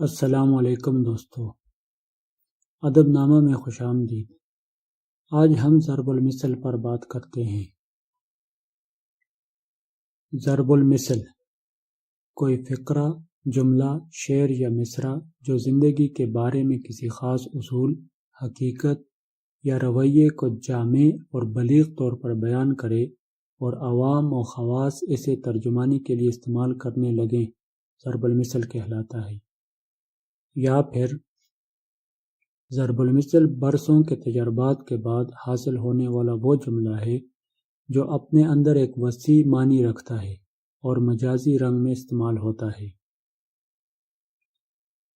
السلام علیکم دوستو۔ ادب نامہ میں خوش آمدید۔ آج ہم ضرب المثل پر بات کرتے ہیں۔ ضرب المثل۔ کوئی فقرہ، جملہ، شعر یا مصرع جو زندگی کے بارے میں کسی خاص اصول، حقیقت یا رویے کو جامع اور بلیغ طور پر بیان کرے اور عوام و خواص اسے ترجمانی کے لیے استعمال کرنے لگیں، ضرب المثل کہلاتا ہے۔ یا پھر ضرب المثل برسوں کے تجربات کے بعد حاصل ہونے والا وہ جملہ ہے جو اپنے اندر ایک وسیع معنی رکھتا ہے اور مجازی رنگ میں استعمال ہوتا ہے۔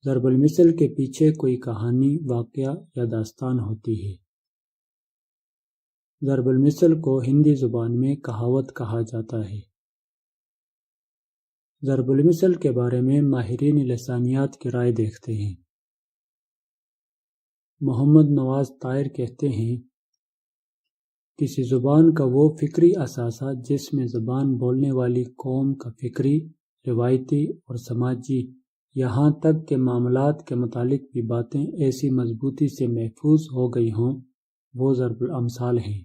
ضرب المثل کے پیچھے کوئی کہانی، واقعہ یا داستان ہوتی ہے۔ ضرب المثل کو ہندی زبان میں کہاوت کہا جاتا ہے۔ ضرب المثل کے بارے میں ماہرین لسانیات کی رائے دیکھتے ہیں۔ محمد نواز طائر کہتے ہیں، کسی زبان کا وہ فکری اثاثہ جس میں زبان بولنے والی قوم کا فکری، روایتی اور سماجی یہاں تک کہ معاملات کے متعلق بھی باتیں ایسی مضبوطی سے محفوظ ہو گئی ہوں، وہ ضرب الامثال ہیں۔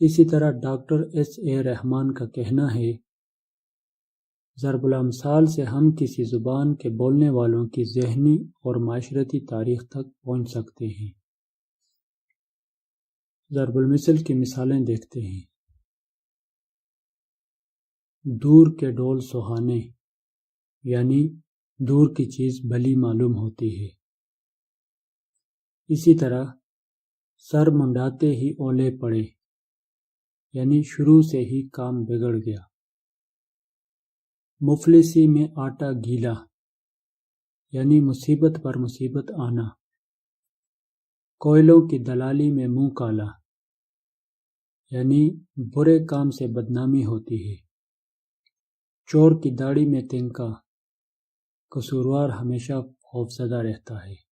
اسی طرح ڈاکٹر ایس اے رحمان کا کہنا ہے ضرب الامثال سے ہم کسی زبان کے بولنے والوں کی ذہنی اور معاشرتی تاریخ تک پہنچ سکتے ہیں۔ ضرب المثل کی مثالیں دیکھتے ہیں۔ دور کے ڈول سہانے یعنی دور کی چیز بھلی معلوم ہوتی ہے۔ اسی طرح سر منڈاتے ہی اولے پڑے یعنی شروع سے ہی کام بگڑ گیا۔ مفلسی میں آٹا گیلا یعنی مصیبت پر مصیبت آنا۔ کوئلوں کی دلالی میں منہ کالا یعنی برے کام سے بدنامی ہوتی ہے۔ چور کی داڑھی میں تنکا قصوروار ہمیشہ خوفزدہ رہتا ہے۔